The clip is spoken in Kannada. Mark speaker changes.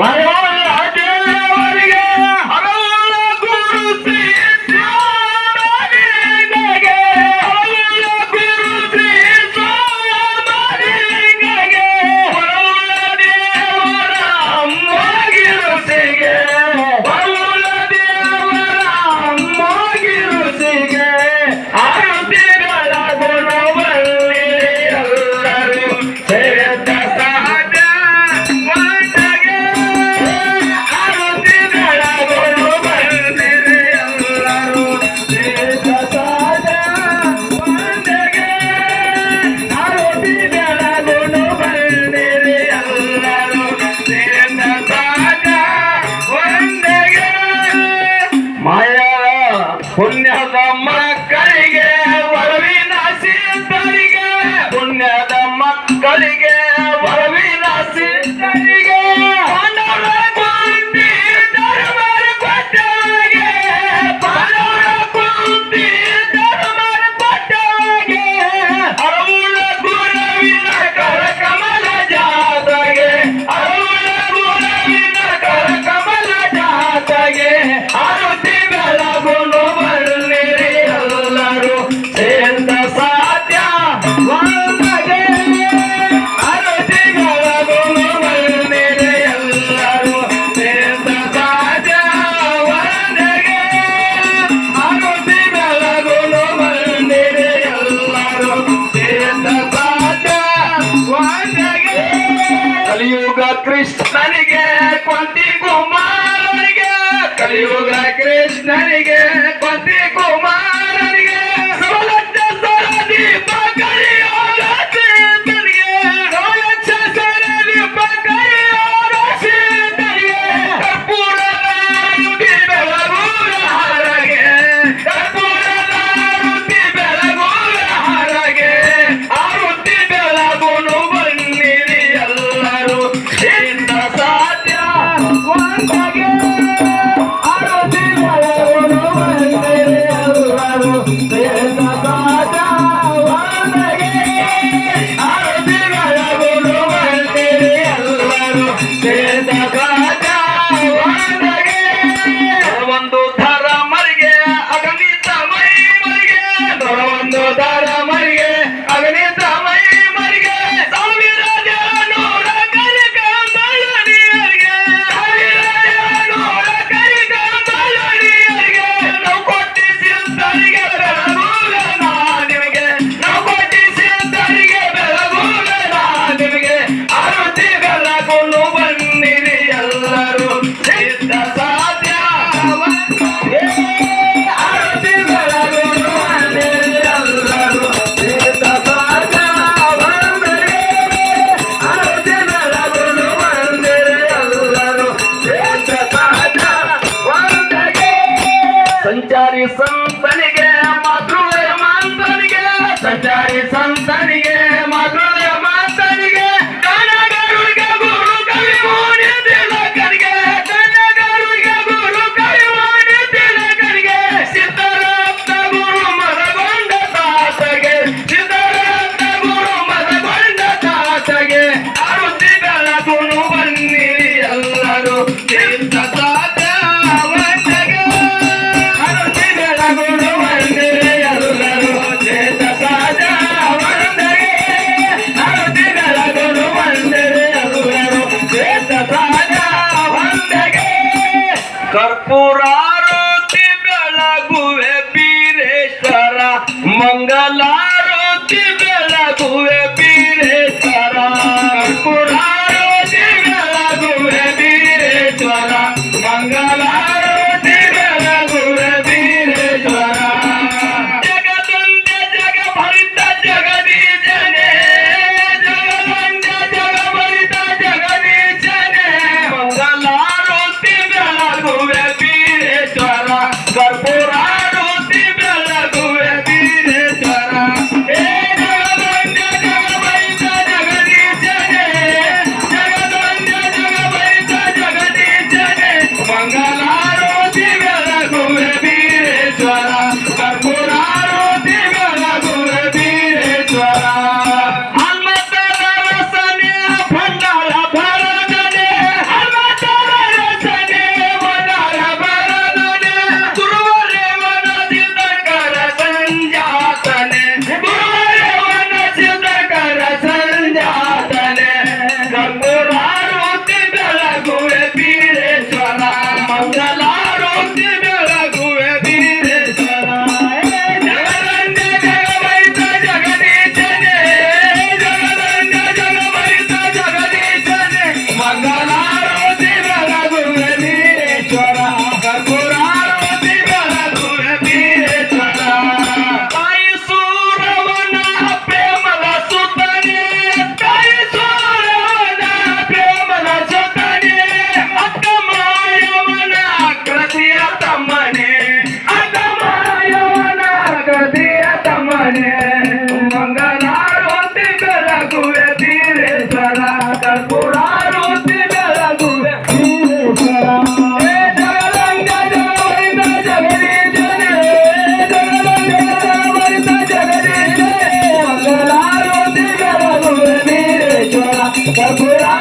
Speaker 1: Right? We're. ಕಲಿಯುಗ ಕೃಷ್ಣನಿಗೆ ಕುಂತಿ ಕುಮಾರನಿಗೆ ಕಲಿಯುಗ ಕೃಷ್ಣನಿಗೆ. Deus, you soon. Thank.